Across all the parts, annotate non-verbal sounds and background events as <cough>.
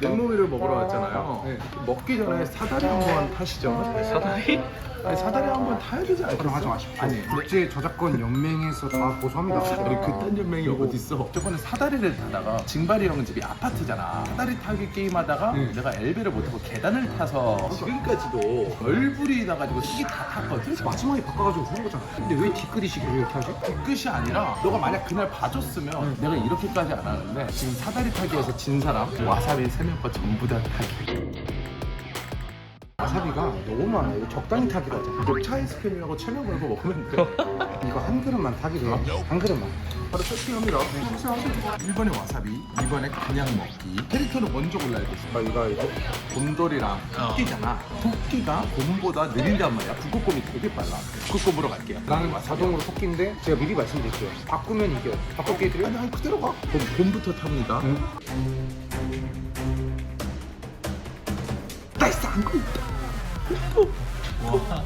냉모미를 먹으러 왔잖아요. 네. 먹기 전에 사다리 한번 타시죠. 사다리? 아니 사다리 한번 타야 되지 않겠어? 그럼 하지 마십시오. 아니 국제 저작권 연맹에서 다 보수합니다. 아니 그딴 연맹이 어딨어? 저번에 사다리를 타다가 징발이 형 집이 아파트잖아. 사다리 타기 게임 하다가 네. 내가 엘베를 못 타고 계단을 타서 지금까지도 얼굴이 나가지고 흙이 다 탔거든. 마지막에 바꿔가지고 죽은 거잖아. 근데 왜 뒷그리식을 이렇게 하지? 끝이 아니라 너가 만약 그날 봐줬으면 내가 이렇게까지 안 하는데 지금 사다리 타기에서 진 사람 와사비 세명거 전부 다 타기. 와사비가 너무 많아요. 적당히 타기로 하자. 녹차 아이스크림이라고 체면 걸고 먹으면 돼. 이거 한 그릇만 타기로 해. 한 그릇만. 바로 세팅합니다. 네. 1번에 와사비, 2번에 그냥 먹기. 캐릭터는 먼저 골라야 돼. 아, 이거 이거. 곰돌이랑 토끼잖아. 토끼가 곰보다 느린단 말이야. 북극곰이 되게 빨라. 북극곰으로 갈게요. 나는 자동으로 토끼인데 제가 미리 말씀드릴게요. 바꾸면 이겨요. 바꿀게 해드려요? 아니, 아니 그대로 가. 곰, 곰부터 탑니다. 응. 안 걸린다.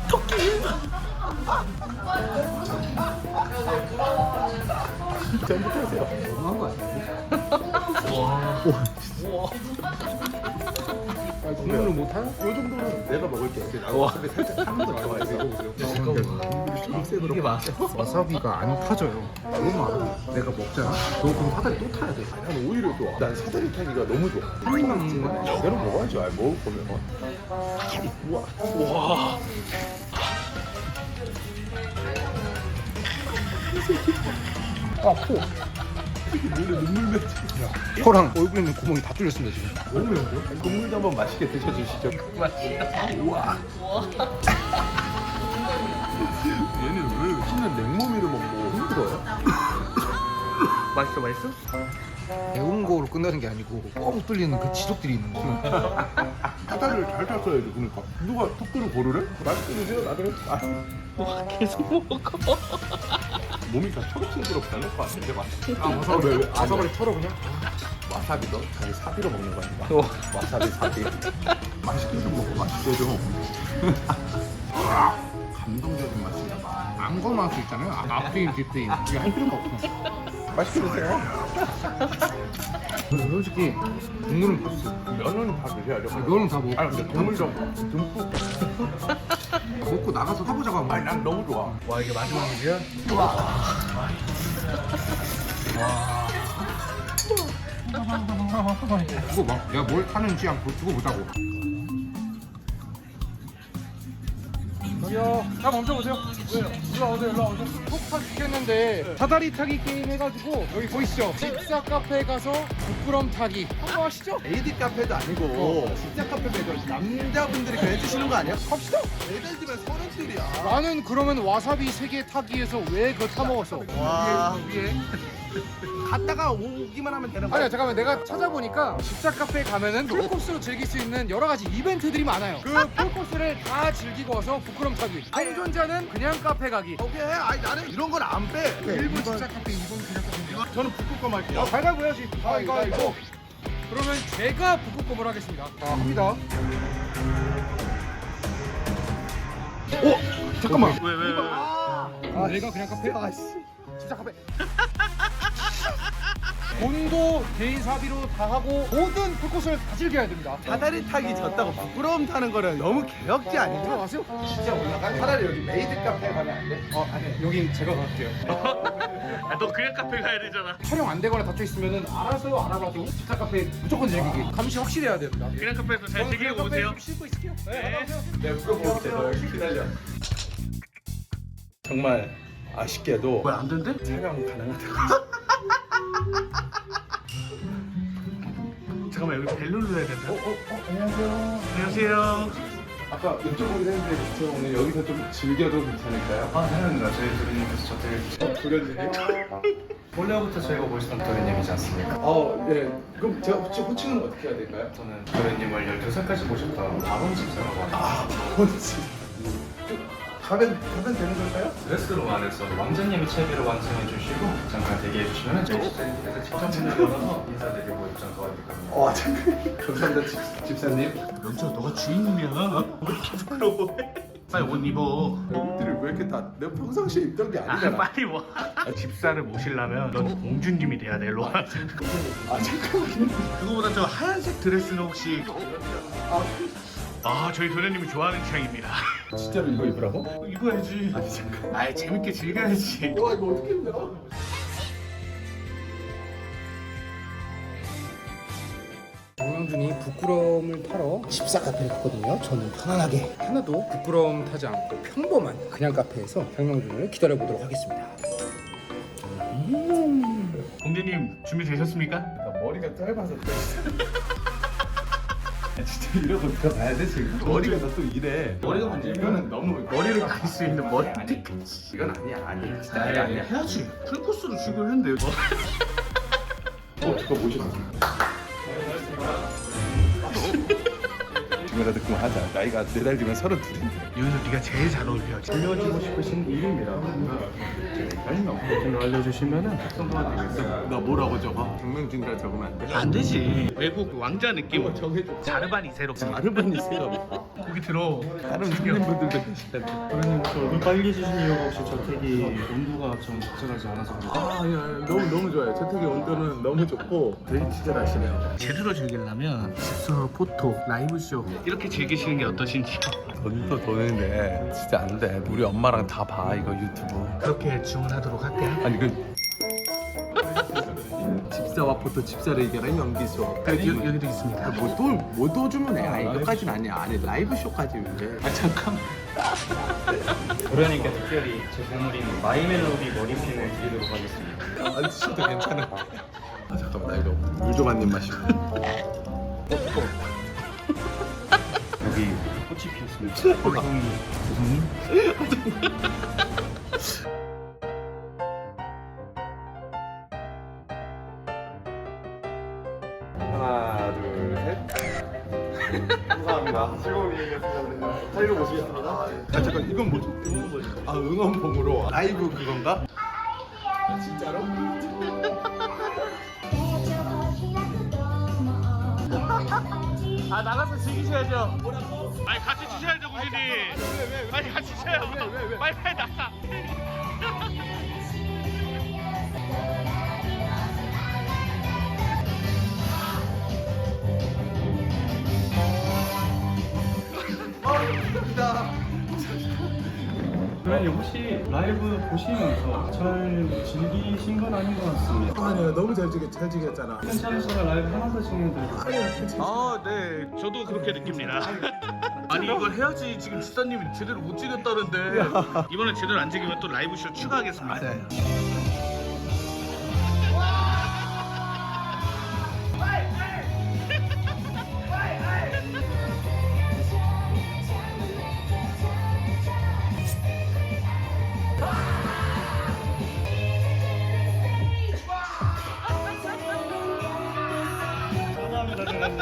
토끼. 전부터 하세요. 너무한 거 아니야? 아, 국물을 못 타요? 이 정도는 내가 먹을게. 나 와사비 살짝 타는 거 좋아해서. 이게 맛있어? 와사비가 안 타져요. 너무 많아. 내가 먹잖아. 너 그럼 사다리 또 타야 돼. 난 오히려 좋아. 난 사다리 타기가 너무 좋아. 한 입만 먹는 거야? 제대로 먹어야지. 아, 먹을 거면. 우와. 와. 아, 코. 물에 눈물 맺지. 코랑 얼굴에 있는 구멍이 다 뚫렸습니다, 지금. 너무 매운데? 국물도 한번 맛있게 드셔주시죠. 맛있다. 우와. 얘는 왜 신는 냉모미를 먹고 힘들어요? 맛있어, 맛있어? 매운 거로 끝나는 게 아니고 뻥 뚫리는 그 지속들이 있는 거야. 사다리를 잘 탔어야지, 그러니까. 누가 토끼를 고르래? 맛있게 드세요, 나중에. 아, 와, 계속 먹어. 몸이 다 초록색으로 변할 것 같은데, 맛있어. 아, 와사비. 왜, 왜? 와사비를 털어 그냥. 와사비도 자기 사비로 먹는 거 아닌가? 와. 와사비 사비. <laughs> 맛있게 좀 먹고 맛있게 좀. <laughs> 감동적인 맛이다. 안거만 수 있잖아요. 아, 앞트임, 뒷트임. 이게 할 필요가 없어. 맛있게 드세요. <laughs> 솔직히 국물은 봤어. 면은 다 드셔야죠. 아, 면은 다 먹고. 아, 근데 국물 좀 듬뿍. <laughs> 먹고 나가서 사보자고 한 아니. 난 너무 좋아. 와, 이게 마지막이야? 두고 봐. 내가 뭘 타는지 한번 두고 보자고. 저기요. 자 멈춰보세요. 왜요? 일로 와보세요. 일로 와보세요. 속타 시켰는데 사다리 타기 게임 해가지고 여기 보이시죠? 집사 카페에 가서 부끄럼 타기. 한번 하시죠? AD 카페도 아니고 진짜 카페도 남자분들이 그냥 해주시는 거 아니야? 갑시다. 애들 집에 서른들이야. 나는 그러면 와사비 세 개 타기에서 왜 그걸 타 먹었어? 와. 위에 위에. 갔다가 오기만 하면 되는 거야. 아니야 잠깐만 내가 찾아보니까 집사 카페에 가면은 풀코스로 즐길 수 있는 여러 가지 이벤트들이 많아요. 그 풀코스를 다 즐기고 와서 부끄럼 타기. 생존자는 그냥 카페 가기. 오케이. 아니 나는 이런 건 안 빼. 1번 집사 카페, 2번 그냥 카페. 저는 북극곰 할게요. 아, 발가보 해야지. 아, 이거, 이거. 그러면 제가 북극곰을 하겠습니다. 자, 합니다. 오 잠깐만. 왜, 왜, 왜? 아, 내가 그냥 카페? 아씨. 집사 카페. 돈도 개인 사비로 다 하고 모든 풀코스를 다 즐겨야 됩니다. 사다리 타기 졌다고 부끄러움 타는 거는 너무 개혁지 아니죠? 들어가세요. 진짜 올라가. 차라리 여기 메이드 카페 가면 안 돼? 어, 아니, 여긴 제가 갈게요. 아, 너 그냥 카페 가야 되잖아. 촬영 안 되거나 닫혀 있으면은 알아서 알아봐도 집사 카페 무조건 즐기기. 감시 확실히 해야 됩니다. 그냥 카페에서 잘 즐기고 그냥 카페에 오세요. 좀 쉬고 있을게요. 네. 내가 물어볼게. 너 여기 기다려. 정말 아쉽게도 왜안 된대? 촬영 가능하다고. <laughs> 잠깐만, 여기 벨 눌러야 된다. 어, 어, 어, 안녕하세요. 안녕하세요. 아까 여쭤보긴 했는데 저 오늘 여기서 좀 즐겨도 괜찮을까요? 아, 당연합니다. 저희 도련님께서 저 되게 어, 도련님. 원래부터 저희가 보시던 도련님이지 않습니까? 어, 예. 그럼 제가 혹시 호칭은 어떻게 해야 될까요? 저는 도련님을 12살까지 모셨던 박원 집사라고 합니다. 아, 뭔지. 가면 가면 되는 걸까요? 드레스룸 안에서 왕자님이 채비를 완성해 주시고 잠깐 대기해 주시면 저희 집사님께서 직접 열어서 인사드리고 입장. 와, 참. 감사합니다, 집, 집사님. 영철, 너가 주인님이야. 왜 이렇게 부끄러워해? 빨리 옷 입어. 옷들을 왜 이렇게 다 내가 평상시에 입던 게 아 아니잖아. 빨리 와. 집사를 모시려면 넌 공주님이 돼야 돼. 일로 와. 아 잠깐만. 그거보다 저 하얀색 드레스는 혹시 아 저희 도련님이 좋아하는 취향입니다. <laughs> 진짜로 이거 입으라고? 입어야지. 아니 잠깐. 아이 재밌게 즐겨야지. 와 이거 어떻게 입냐? 정영준이 부끄러움을 털어 집사 카페를 갔거든요. 저는 편안하게 하나도 부끄러움 타지 않고 평범한 그냥 카페에서 정영준을 기다려보도록 하겠습니다. 공주님 준비 되셨습니까? 나 머리가 짧아서. 아, <laughs> <laughs> 진짜 이러고 들어가야 돼 지금? 머리가 나또 이래. 머리가 문제야? 이거는 너무 머리를 가릴 수 있는 머리. 아니, <laughs> 이건 아니야 아니. 진짜 아니 아니 아니 아니야. 해야지. 풀코스로 준비를 했는데. <laughs> 어 저거 뭐시나? 지금이라도 그만하자. 나이가 네 달 뒤면 서른 둘인데. 여기서 네가 제일 잘 어울려. 알려주고 싶으신 이름이랑 설명 좀 알려주시면은. 나 뭐라고 적어? 정명진이라 적으면 안 돼? 안 되지. 외국 왕자 느낌. 정해줘. 자르반 이세로. 아르바니 세가 거기 들어. 다른 손님분들도 계시던데. 저 빨개지신 이유가 혹시 저택이 온도가 좀 적절하지 않아서 그런가요? 아, 아니, 아니, 너무 너무 좋아요. 저택의 온도는 너무 좋고 되게 친절하시네요. 제대로 즐기려면 집서 포토, 라이브 쇼 이 렇게 즐기시는 게 어떠신지. 돈도 돈인데 진짜 안 돼. 우리 엄마랑 다 봐 이거 유튜브. 그렇게 주문하도록 할게요. 아니 그 <laughs> 집사와 포토 집사를 이겨라 연기쇼. 아, 여, 여기도 있습니다. 뭐또뭐 도주면 해. 아니 이거까지는 아니야. 아니 라이브 쇼까지 왜? 아 잠깐. 도련님께 특별히 제 보물인 마이 멜로디 머리핀을 드리도록 하겠습니다. 안 쓰셔도 괜찮아. 아 잠깐만 나 이거 물좀 한 입 마시고. 꽃이 피었습니다. 고성이 고성이 하나 둘 셋. 감사합니다. 즐거운 일이었습니다. 자리로 모시겠습니다. 아 잠깐 이건 뭐죠? 아 응원봉으로 라이브 그건가? 아, 진짜로? 아 나가서 즐기셔야죠. 아니 같이 치셔야죠 고객님. 아니 같이 치셔요. 빨리 빨리 나가. 도련님 혹시 라이브 보시면서 잘 즐기신 건 아닌 것 같습니다. 아니야 너무 잘 지겠 잘 지겠잖아. 괜찮으시면 라이브 하나 더 진행해드릴게요. 아, 네. 저도 그렇게 느낍니다. 아니 이거 해야지 지금 지사님이 제대로 못 찍었다는데 이번에 제대로 안 찍으면 또 라이브 쇼 추가하겠습니다.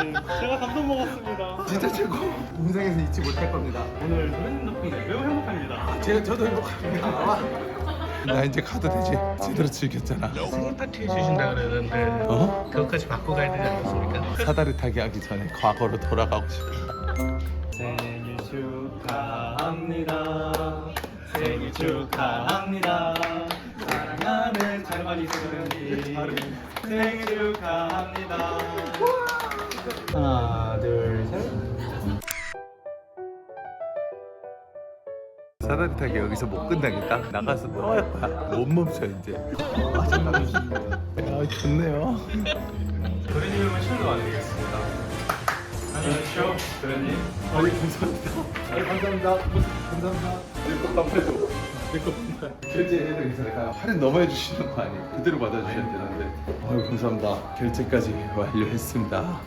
제가 감동 먹었습니다. 진짜 최고. 인생에서 잊지 못할 겁니다. 오늘 도련님 덕분에 매우 행복합니다. 제가 저도 행복합니다. 나 이제 가도 되지? 제대로 즐겼잖아. 생일 파티 해주신다 그랬는데 어? 그것까지 바꿔 가야 되지 않겠습니까? 사다리 타기 하기 전에 과거로 돌아가고 싶다. 생일 축하합니다. 생일 축하합니다. 사랑하는 잘만이 소연이 생일 축하합니다. 하나, 둘, 셋. 사다리 타기 여기서 못 끝나겠다. 나가서 또할 거야. 못 멈춰 이제. 아아 좋네요. 도련님을 실로 알리겠습니다. 안녕하십시오, 도련님. 아니 감사합니다. 아니 감사합니다. 감사합니다. 내거 갚아줘. 내거 결제해도 괜찮을까요? 할인 너무 해주시는 거 아니에요? 그대로 받아주셔야 되는데. 아유 감사합니다. 결제까지 완료했습니다.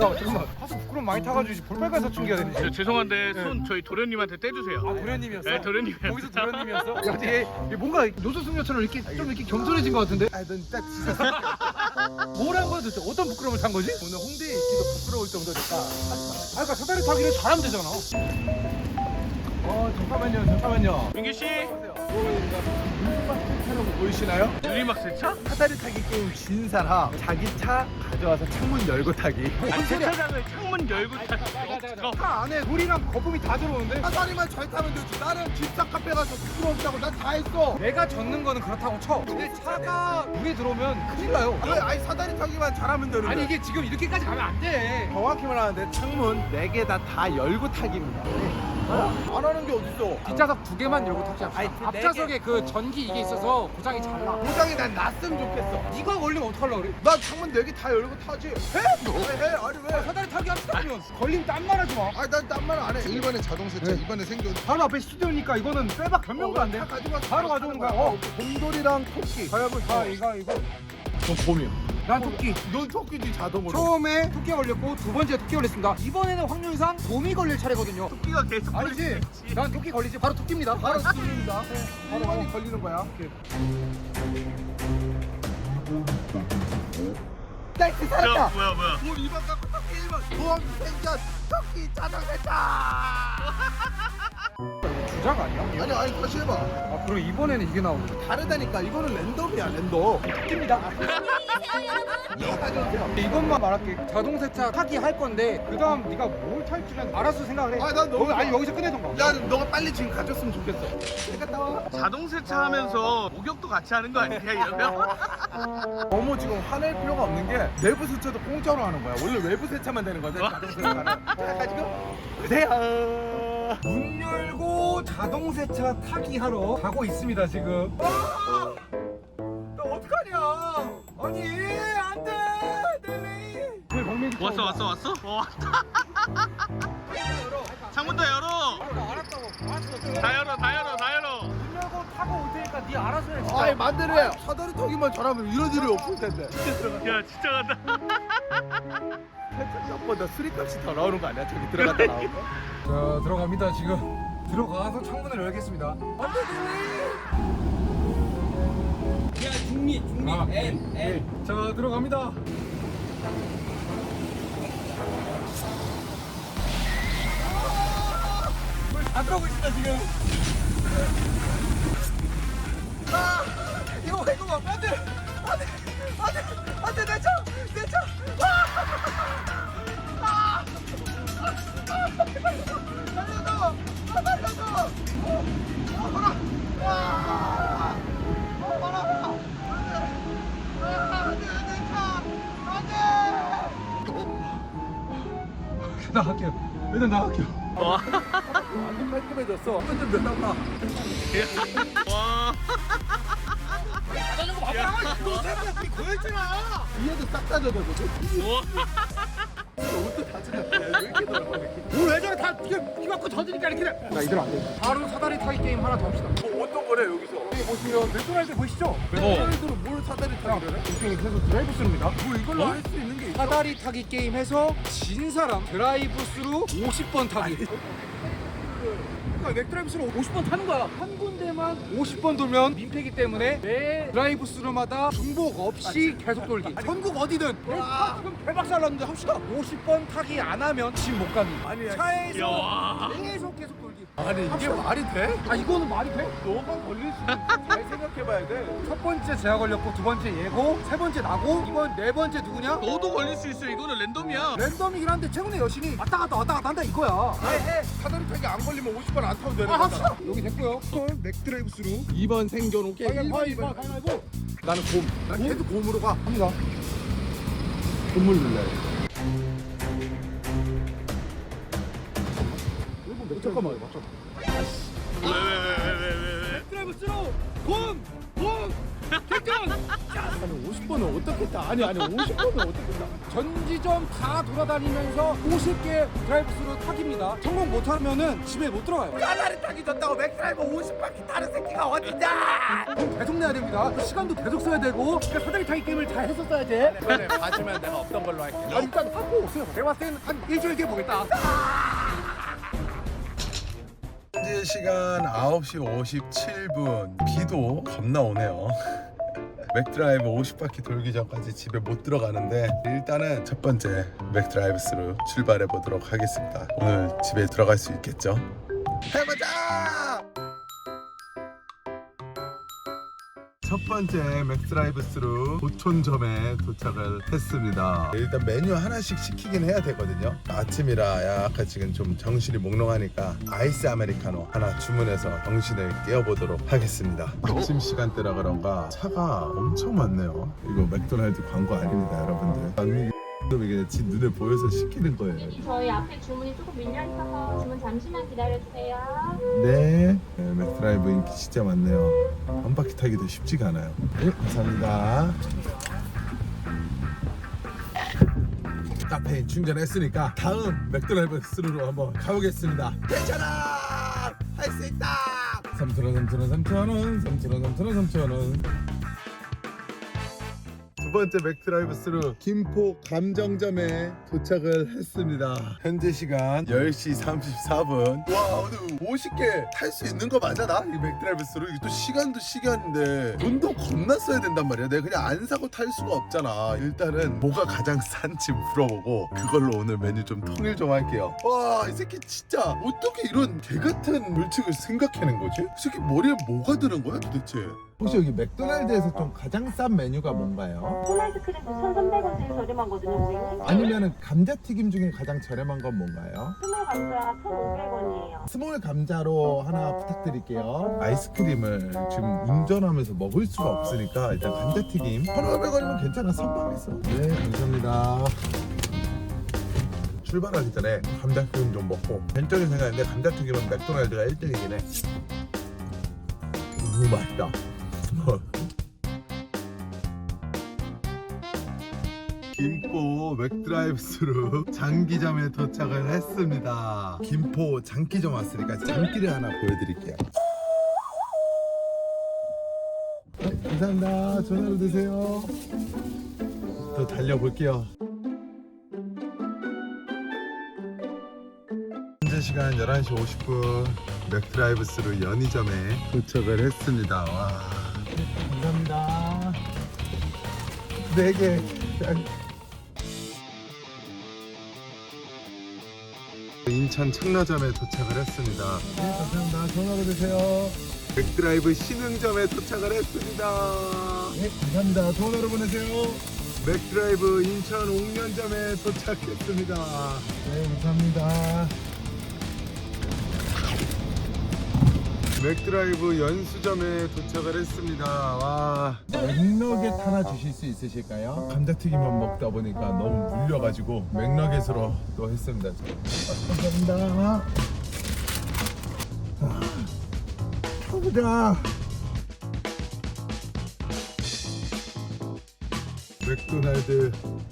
야 잠깐만 하수 부끄러움 많이 타가지고 이제 볼빨간 사춘 기가 되네. 저 죄송한데 손 저희 도련님한테 떼주세요. 아 도련님이었어? 네, 도련님이었어. 거기서 도련님이었어? 야, 되게 뭔가 노수승려처럼 이렇게 좀 이렇게 겸손해진 것 같은데? 아, 넌딱 진짜. <laughs> 뭘 한 거야 도대체? 어떤 부끄러움을 탄 거지? 오늘 홍대에 있기도 부끄러울 정도니까. 아, 그러니까 사다리 타기를 잘하면 되잖아. 어, 잠깐만요, 잠깐만요. 민규 씨. 차는 거 보이시나요? 유리막 세차? 사다리 타기 게임 진 사람 자기 차 가져와서 창문 열고 타기. 아니 세차장을 창문 열고 타. 어, 차 안에 물이랑 거품이 다 들어오는데? 사다리만 잘 타면 되지. 나는 집사 카페 가서 부끄럽다고 난 다 했어. 내가 젓는 거는 그렇다고 쳐. 근데 차가 물에 들어오면 큰일 나요. 왜 아니 사다리 타기만 잘하면 되는데. 아니 이게 지금 이렇게까지 가면 안돼. 정확히 말하는데 창문 4개 다 다 열고 타기입니다 안 하는 게 어딨어 뒷좌석 두 개만 열고 탔지 않아 앞좌석에 그 전기 이게 있어서 고장이 잘나 고장이 난 났으면 좋겠어 네가 걸리면 어떡하려고 그래? 난 창문 4개 다 열고 타지 해? 왜 해? 아니 왜? 사다리 타기 합시다면 걸리면 딴 말 하지 마 아니 난딴 말 안 해. 일반의 자동 세차 이번에 생겨. 바로 앞에 스튜디오니까 이거는 빼박 변명도 안 돼 다 가지고 바로 가져온 거야 어 곰돌이랑 토끼. 아 이거 이거 넌 곰이야. 난 토끼 넌 토끼지 자동으로. 처음에 토끼가 걸렸고 두 번째 토끼 걸렸습니다 이번에는 확률상 곰이 걸릴 차례거든요 토끼가 계속 아니지. 난 토끼 걸리지 바로 토끼입니다 바로 걸립니다. 한 번이 걸리는 거야. 딸기 야, 뭐야 뭐야. 곰 2번 갖고 토끼 1번. 곰 생겨 토끼 자동 세차. 주작 아니야? 아니 아니 다시 해봐. 아 그럼 이번에는 이게 나오는 다르다니까 이거는 랜덤이야 랜덤. 가져오세요. 이것만 말할게 자동 세차 타기 할 건데 그 다음 네가 뭘 탈 줄은 알아서 생각을 해 아, 난 너무 어, 아니. 여기서 끝내던가 야 너가 빨리 지금 가졌으면 좋겠어. 내가 따와. 자동 세차하면서 목욕도 같이 하는 거 아니야 이러면? <laughs> 너무 지금 화낼 필요가 없는 게 내부 세차도 공짜로 하는 거야. 원래 외부 세차만 되는 거지. 자동 세차는. <laughs> 가지고 보세요. 문 열고 자동 세차 타기 하러 가고 있습니다 지금 아! 나 어떡하냐 아니 안돼 넬리 왜 범민이 왔어 왔어 왔어? 어 왔다. 창문 다 열어. 나 알았다고 알았어 다 열어 다 열어 다 열어. 문 열고 타고 올 테니까 네 알아서 해 진짜 아이 만대로 해. 사다리 타기만 잘하면 이런 일이 없을 텐데. 야 진짜 간다. <laughs> 세차값보다 수리값이 더 나오는 거 아니야? 저기 들어갔다 나오는 거? <laughs> 자 들어갑니다 지금. 들어가서 창문을 열겠습니다. 안돼 야 중립 중립. N N. 자 들어갑니다. 안 들어오고 있습니다 지금. 아 이거 봐, 이거 봐? 안돼! 안돼! 안돼! 안돼! 내차 내차 나갈게요 일단 나갈게요 와. 완전 깔끔해졌어. 완전 면담나. 와. 위에도 싹다 젖어거든. 우와. 옷도 다 젖었어. 왜 이렇게 넓어? 왜 저래 다 이게 비 맞고 젖으니까 이렇게 돼. 나 이대로 안 돼. 바로 사다리 타기 게임 하나 더 합시다. 뭐 어떤 거래 여기서? 여기 보시면 맥도날드 보이시죠? 맥도날드로 뭘 사다리 타기를 해? 이쪽에 계속 드라이브 스루입니다. 뭐 이걸로 할 수 있는 게 있어? 사다리 타기 게임 해서 진 사람 드라이브 스루 50번 타기. 그러니까 맥드라이브 스루 50번 타는 거야. 한 군데만 50번 돌면 민폐기 때문에 매 드라이브 스루마다 중복 없이 계속 돌기. 전국 어디든. 와. 지금 대박살 났는데 합시다. 50번 타기 안 하면 집 못 가기. 아니, 차에서 야. 계속 계속. 아니 이게 말이 돼? 아 이거는 말이 돼? 너만 걸릴 수 있는 <laughs> 잘 생각해봐야 돼. 첫 번째 제가 걸렸고 두 번째 얘고 세 번째 나고 이번 네 번째 누구냐? 너도 걸릴 수 있어. 이거는 랜덤이야. 랜덤이긴 한데 최근에 여신이 왔다 갔다 왔다 갔다 한다 이거야. 해. 사다리 타기 안 걸리면 50번 안 타도 되는 아 거잖아. 여기 됐고요. 맥드라이브 스루. 2번 생존 오케이. 가위바위보 1번 가위바위보. 나는 곰. 난 계속 곰으로 가. 합니다. 곰을 눌러야 잠깐만 맞춰. 왜왜왜왜왜 왜? 맥드라이브 스루. 곰! 곰! 객전! 아니 50번은 어떻게 타? 아니 아니 50번은 어떻게 타? 전 지점 다 돌아다니면서 50개 드라이브 스루 타기입니다. 성공 못하면은 집에 못 들어가요. 사다리 타기 졌다고 맥드라이버 50바퀴 타는 새끼가 어딨냐? 돈 계속 내야 됩니다. 시간도 계속 써야 되고 그러니까 사다리 타기 게임을 잘 했었어야지. 이번에 봐주면 내가 없던 걸로 할게. 아, 일단 하고 오세요. 내가 봤을 때는 한 일주일 뒤에 보겠다. 현재 시간 9시 57분 비도 겁나 오네요 <laughs> 맥드라이브 50바퀴 돌기 전까지 집에 못 들어가는데 일단은 첫 번째 맥드라이브스로 출발해 보도록 하겠습니다 오늘 집에 들어갈 수 있겠죠? 해보자! 첫 번째 맥스라이브 스루 보촌점에 도착을 했습니다. 일단 메뉴 하나씩 시키긴 해야 되거든요. 아침이라 약간 지금 좀 정신이 몽롱하니까 아이스 아메리카노 하나 주문해서 정신을 깨워보도록 하겠습니다. 점심 시간대라 그런가 차가 엄청 많네요. 이거 맥도날드 광고 아닙니다, 여러분들. 아니, 이게 지 눈에 보여서 시키는 거예요. 저희 앞에 주문이 조금 밀려 있어서 주문 잠시만 기다려주세요. 네. 네, 맥드라이브 인기 진짜 많네요. 한 바퀴 타기도 쉽지가 않아요. 네, 감사합니다. 카페인 충전했으니까 다음 맥드라이브 스루로 한번 가보겠습니다. 괜찮아! 할 수 있다! 3,000원, 3,000원, 3,000원, 3,000원, 3,000원, 3,000원. 두 번째 맥드라이브 스루 김포 감정점에 도착을 했습니다. 현재 시간 10시 34분. 와 오늘 50개 탈 수 있는 거 맞아 나? 이 맥드라이브 스루 이게 또 시간도 시간인데 돈도 겁나 써야 된단 말이야. 내가 그냥 안 사고 탈 수가 없잖아. 일단은 뭐가 가장 싼지 물어보고 그걸로 오늘 메뉴 좀 통일 좀 할게요. 와 이 새끼 진짜 어떻게 이런 개 같은 물측을 생각해낸 거지? 이 새끼 머리에 뭐가 드는 거야 도대체? 혹시 여기 맥도날드에서 좀 가장 싼 메뉴가 뭔가요? 콜 아이스크림도 1,300원 제일 저렴하거든요, 선생님. 아니면은 감자튀김 중에 가장 저렴한 건 뭔가요? 스몰 감자 1,500원이에요. 스몰 감자로 하나 부탁드릴게요. 아이스크림을 지금 운전하면서 먹을 수가 없으니까 일단 감자튀김 1,500원이면 괜찮아. 선방했어. 네, 감사합니다. 출발하기 전에 감자튀김 좀 먹고 벤적인 생각인데 감자튀김은 맥도날드가 1등이긴 해. 너무 맛있다. 김포 맥드라이브스루 <laughs> 장기점에 도착을 했습니다. 김포 장기점 왔으니까 장기를 하나 보여드릴게요. 네, 감사합니다. 전화로 드세요. 더 달려볼게요. 현재 시간 11시 50분 맥드라이브스루 연희점에 도착을 했습니다. 와. 감사합니다. 네 개. 인천 청라점에 도착을 했습니다. 네, 감사합니다. 전화로 드세요. 맥드라이브 신흥점에 도착을 했습니다. 네, 감사합니다. 전화로 보내세요. 맥드라이브 인천 옥년점에 도착했습니다. 네, 감사합니다. 맥드라이브 연수점에 도착을 했습니다. 와. 맥너겟 하나 주실 수 있으실까요? 감자튀김만 먹다 보니까 너무 물려가지고 맥너겟으로 또 했습니다. 감사합니다. 아, 가보자. 맥도날드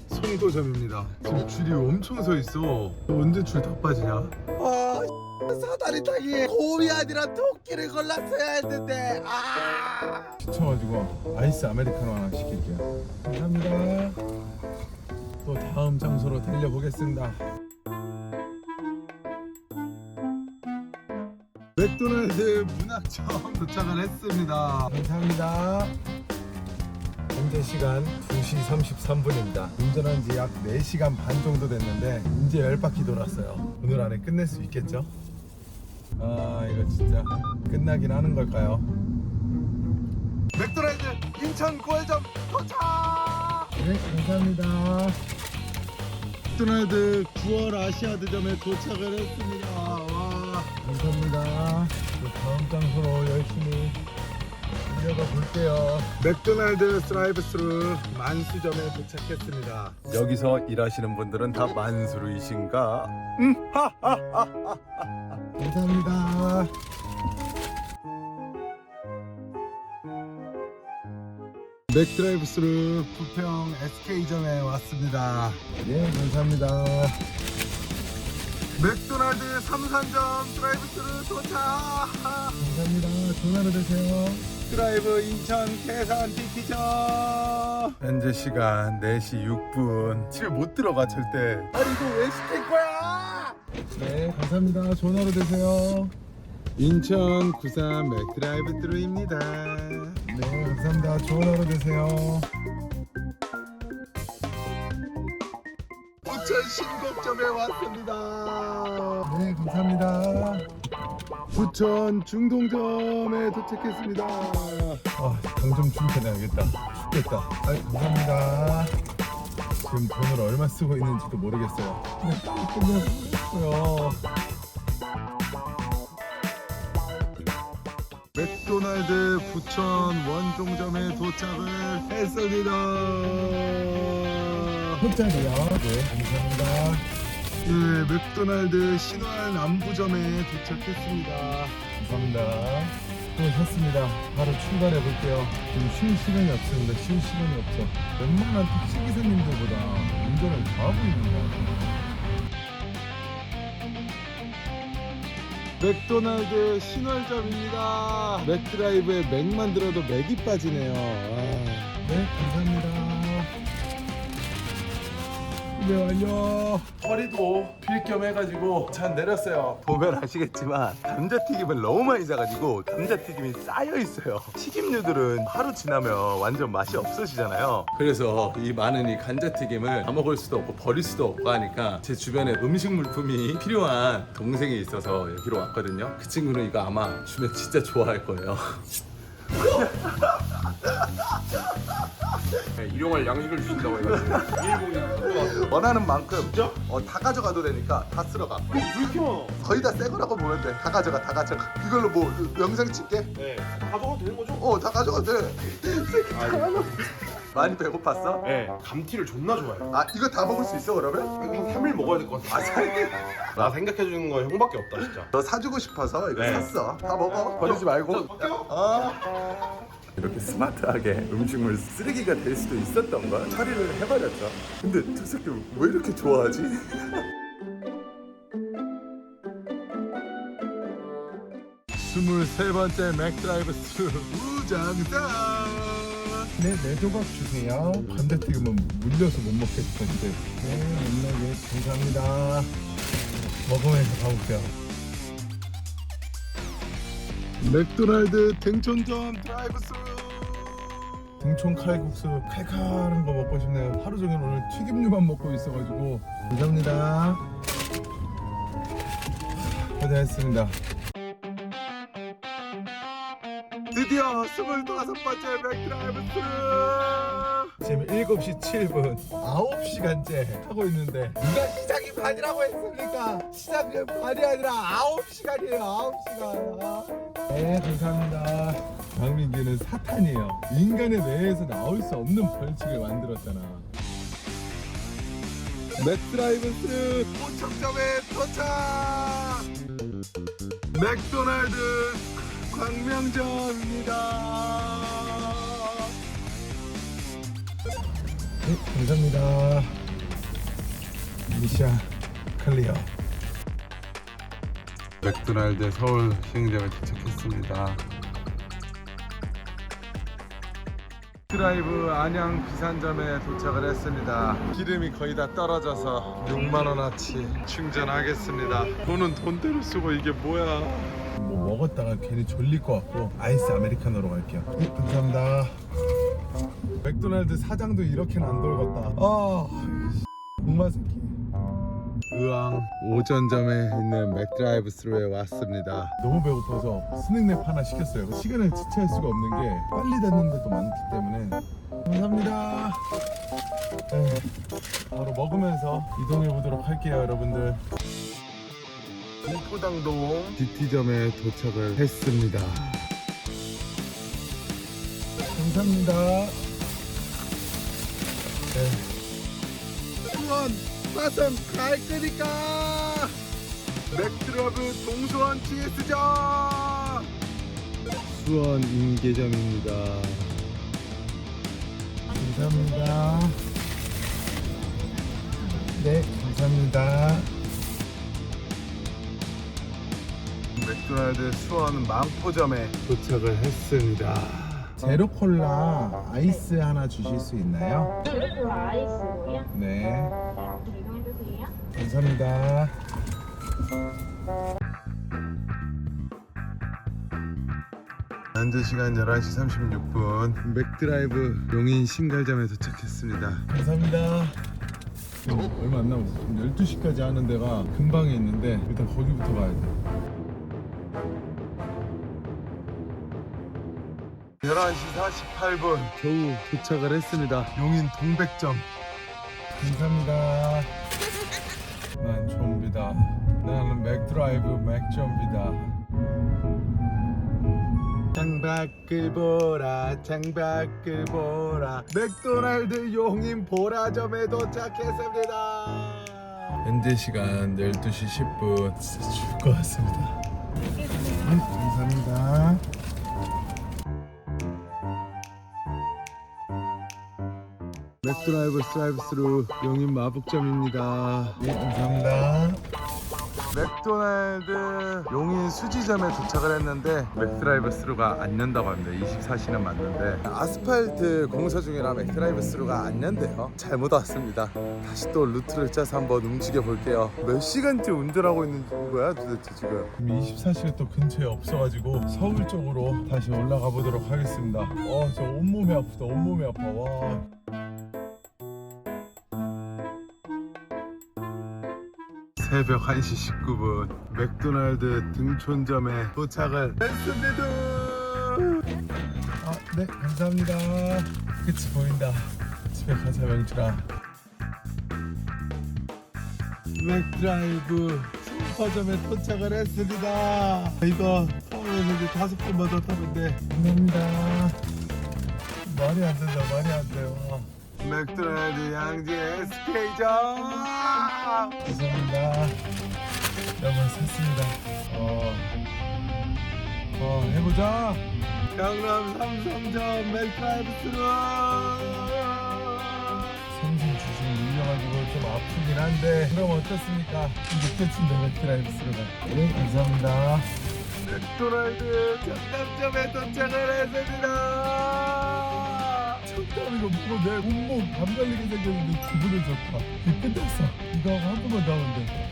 송도점입니다. 지금 줄이 엄청 서 있어. 언제 줄 다 빠지냐? 아, 사다리 타기. 곰이 아니라 토끼를 골랐어야 했는데. 아. 지쳐가지고 아이스 아메리카노 하나 시킬게요. 감사합니다. 또 다음 장소로 달려보겠습니다. 맥도날드 문학점 도착을 했습니다. 감사합니다. 현재 시간 2시 33분입니다. 운전한 지 약 4시간 반 정도 됐는데 이제 10바퀴 돌았어요. 오늘 안에 끝낼 수 있겠죠? 아 이거 진짜 끝나긴 하는 걸까요? 맥도날드 인천 9월점 도착! 네 감사합니다. 맥도날드 9월 아시아드점에 도착을 했습니다. 와 감사합니다. 또 다음 장소로 열심히 달려가 볼게요. 맥도날드 드라이브스루 만수점에 도착했습니다. 여기서 일하시는 분들은 다 만수루이신가? 음, 하하하하. 감사합니다. 맥드라이브스루 부평 SK점에 왔습니다. 네, 감사합니다. 맥도날드 삼산점 드라이브스루 도착! 감사합니다. 전화로 드세요. 드라이브 인천 계산 디키점 현재 시간 4시 6분 집에 못 들어가 절대 아니 이거 왜 시킬 거야 네 감사합니다 전화로 되세요 인천 구산 맥드라이브 트루입니다 네 감사합니다 전화로 되세요 부천 신곡점에 왔습니다 네 감사합니다 부천 중동점에 도착했습니다. 아, 당점 출퇴해야겠다. 춥겠다. 아, 감사합니다. 지금 돈을 얼마 쓰고 있는지도 모르겠어요. 네. 맥도날드 부천 원종점에 도착을 했습니다. 호텔이요. 네, 감사합니다. 네, 맥도날드 신월 남부점에 도착했습니다. 감사합니다. 또 샀습니다. 바로 출발해 볼게요. 지금 쉴 시간이 없습니다. 쉴 시간이 없어. 웬만한 택시 기사님들보다 운전을 더 하고 있는 것 같아요. 맥도날드 신월점입니다. 맥드라이브에 맥만 들어도 맥이 빠지네요. 네, 감사합니다. 네, 완료. 허리도 빌 겸 해가지고 잔 내렸어요. 보면 아시겠지만 감자튀김을 너무 많이 사가지고 감자튀김이 쌓여 있어요. 튀김류들은 하루 지나면 완전 맛이 없어지잖아요. 그래서 이 많은 이 감자튀김을 다 먹을 수도 없고 버릴 수도 없고 하니까 제 주변에 음식 물품이 필요한 동생이 있어서 여기로 왔거든요. 그 친구는 이거 아마 주면 진짜 좋아할 거예요. <laughs> 일용할 양식을 주신다고 해가지고 일본이 갖고 왔어요. 원하는 만큼 어, 다 가져가도 되니까 다 쓸어가. 왜 이렇게 많아? 거의 다 새 거라고 보면 돼. 다 가져가, 다 가져가. 이걸로 뭐 영상 찍게? 네. 가져가도 되는 거죠? 어, 다 가져가도 돼. 많이 배고팠어? 네. 감튀를 존나 좋아해요. 아, 이거 다 먹을 수 있어 그러면? 한 3일 먹어야 될 것 같아. 아, 살게. 나 생각해주는 거 형밖에 없다 진짜. 너 사주고 싶어서 이거 네. 샀어. 다 먹어. 버리지 말고. 어. 이렇게 스마트하게 음식물 쓰레기가 될 수도 있었던 걸 처리를 해버렸죠. 근데 저 새끼 왜 이렇게 좋아하지? 스물세 번째 맥드라이브 스루 우장산 네, 네 조각 주세요. 감자튀김은 물려서 못 먹겠던데 네, 맨날 예, 감사합니다. 먹으면서 가볼게요. 맥도날드 등촌점 드라이브 스루 등촌 칼국수 칼칼한 거 먹고 싶네요. 하루 종일 오늘 튀김류만 먹고 있어가지고. 감사합니다. 고생했습니다. 드디어 25번째 맥드라이브 스루 지금 7시 7분 9시간째 하고 있는데 누가 시작이 반이라고 했습니까? 시작이 반이 아니라 9시간이에요 9시간. 네 감사합니다. 박민기는 사탄이에요. 인간의 뇌에서 나올 수 없는 벌칙을 만들었잖아. 맥드라이브 스루 도착점에 도착! 맥도날드 광명점입니다. 네, 감사합니다. 미션 클리어. 맥도날드 서울 시흥점에 도착했습니다. 드라이브 안양 비산점에 도착을 했습니다. 기름이 거의 다 떨어져서 6만 원어치 충전하겠습니다. 돈은 돈대로 쓰고 이게 뭐야? 뭐 먹었다가 괜히 졸릴 것 같고 아이스 아메리카노로 갈게요. 네, 감사합니다. 맥도날드 사장도 이렇게는 안 돌겠다. 아, 정말 새끼. 의왕 오전점에 있는 맥드라이브 스루에 왔습니다. 너무 배고파서 스낵랩 하나 시켰어요. 시간을 지체할 수가 없는 게 빨리 닫는 데도 많기 때문에 감사합니다. 네, 바로 먹으면서 이동해 보도록 할게요, 여러분들. 동포당동 DT점에 도착을 했습니다. 감사합니다. 네. 수원 사선 갈 거니까 맥드러브 동수원 GS점 수원 임계점입니다. 감사합니다. 네, 감사합니다. 맥도날드 수원 망포점에 도착을 했습니다. 제로 콜라 아이스 하나 주실 수 있나요? 그리고 아이스로요? 네, 네, 이동해주세요. 감사합니다. 현재 시간 11시 36분 맥드라이브 용인 신갈점에 도착했습니다. 감사합니다. 얼마 안 남았어. 지금 12시까지 하는 데가 금방에 있는데 일단 거기부터 가야 돼. 11시 48분 겨우 도착을 했습니다. 용인 동백점. 감사합니다. 난 좀비다. 나는 맥드라이브 맥좀비다. 창밖을 보라 창밖을 보라 맥도날드 용인 보라점에 도착했습니다 현재 시간 12시 10분 진짜 죽을 것 같습니다 음, 감사합니다 드라이브 스라이브 스루 용인 마북점입니다. 네 감사합니다. 맥도날드 용인 수지점에 도착을 했는데 맥드라이브 스루가 안 연다고 합니다. 24시는 맞는데. 아스팔트 공사 중이라 맥드라이브 스루가 안 연대요. 잘못 왔습니다. 다시 또 루트를 짜서 한번 움직여 볼게요. 몇 시간째 운전하고 있는 거야 도대체 지금? 24시가 또 근처에 없어가지고 서울 쪽으로 다시 올라가 보도록 하겠습니다. 어 저 온몸이 아프다. 온몸이 아파. 와 새벽 1시 19분 맥도날드 등촌점에 도착을 했습니다. 아, 네, 감사합니다. 끝이 보인다. 집에 가자, 명철아. 맥드라이브 슈퍼점에 도착을 했습니다. 이거 타면 이제 다섯 번만 더 타면 돼. 감사합니다. 말이 안 된다, 말이 안 돼요. 맥도날드 양지 SK점 감사합니다. 여러분 샀습니다. 어, 어 해보자. 강남 삼성점 맥드라이브 스루 삼성 주식 밀려가지고 좀 아프긴 한데 그럼 어떻습니까? 이제 끝인데 맥드라이브 스루가 네 감사합니다. 맥도날드 청담점에 도착을 했습니다 이거 보고 내 온몸 감달리게 생겼는데 기분이 좋다. 이거 끝났어. 이거 한 번만 더 하면 돼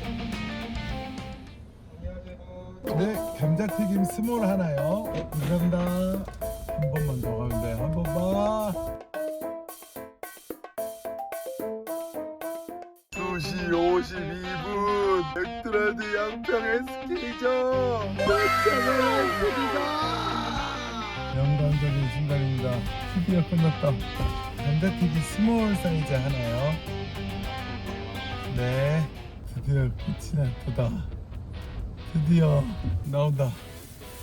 네 감자튀김 스몰 하나요. 네, 감사합니다. 한 번만 더 가면 돼 한 번만. 2시 52분. 맥도날드 양평 SK점 도착을 드디어 끝났다. 감자튀김 스몰 사이즈 하나요? 네. 드디어 끝이 났다. 드디어 나온다.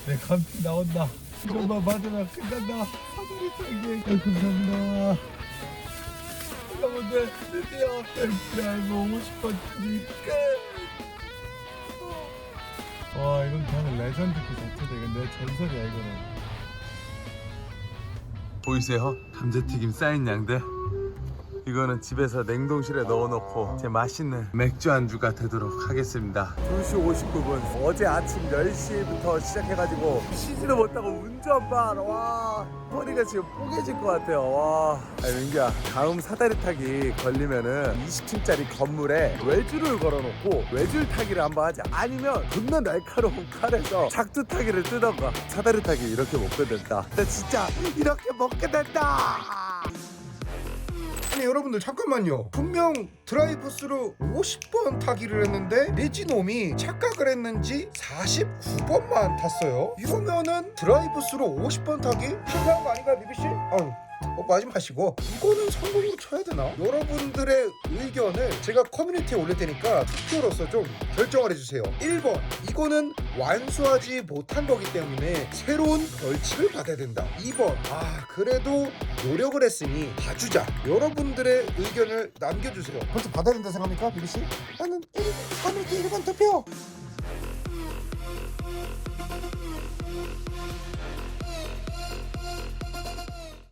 내 감튀 나온다. 이것만 받으면 끝난다. 사다리 타기. 감사합니다. 여러분들 드디어 드라이브 50번 타기 끝! 와 이건 그냥 레전드 그 자체다. 이건 내 전설이야 이거는 보이세요? 감자튀김 쌓인 양대 이거는 집에서 냉동실에 넣어놓고 제 맛있는 맥주 안주가 되도록 하겠습니다. 2시 59분. 어제 아침 10시부터 시작해가지고 쉬지도 못하고 운전만. 와 허리가 지금 뽀개질 것 같아요. 와. 아니 민규야 다음 사다리 타기 걸리면은 20층짜리 건물에 외줄을 걸어놓고 외줄 타기를 한번 하자. 아니면 존나 날카로운 칼에서 작두 타기를 뜨던가. 사다리 타기 이렇게 못 끝낸다. 나 진짜 이렇게 못 끝낸다 아니 여러분들 잠깐만요. 분명 드라이브스루 50번 타기를 했는데 내지놈이 착각을 했는지 49번만 탔어요. 이러면은 드라이브스루 50번 타기 실패한 거 아닌가요 비비 씨? 아유 오빠하지 마시고. 이거는 성공으로 쳐야 되나? 여러분들의 의견을 제가 커뮤니티에 올릴 테니까 투표로서 좀 결정을 해주세요. 1번. 이거는 완수하지 못한 거기 때문에 새로운 벌칙을 받아야 된다. 2번. 아 그래도 노력을 했으니 봐주자. 여러분들의 의견을 남겨주세요. 벌칙 받아야 된다 생각합니까 비비씨? 나는 1, 커뮤니티 1번 투표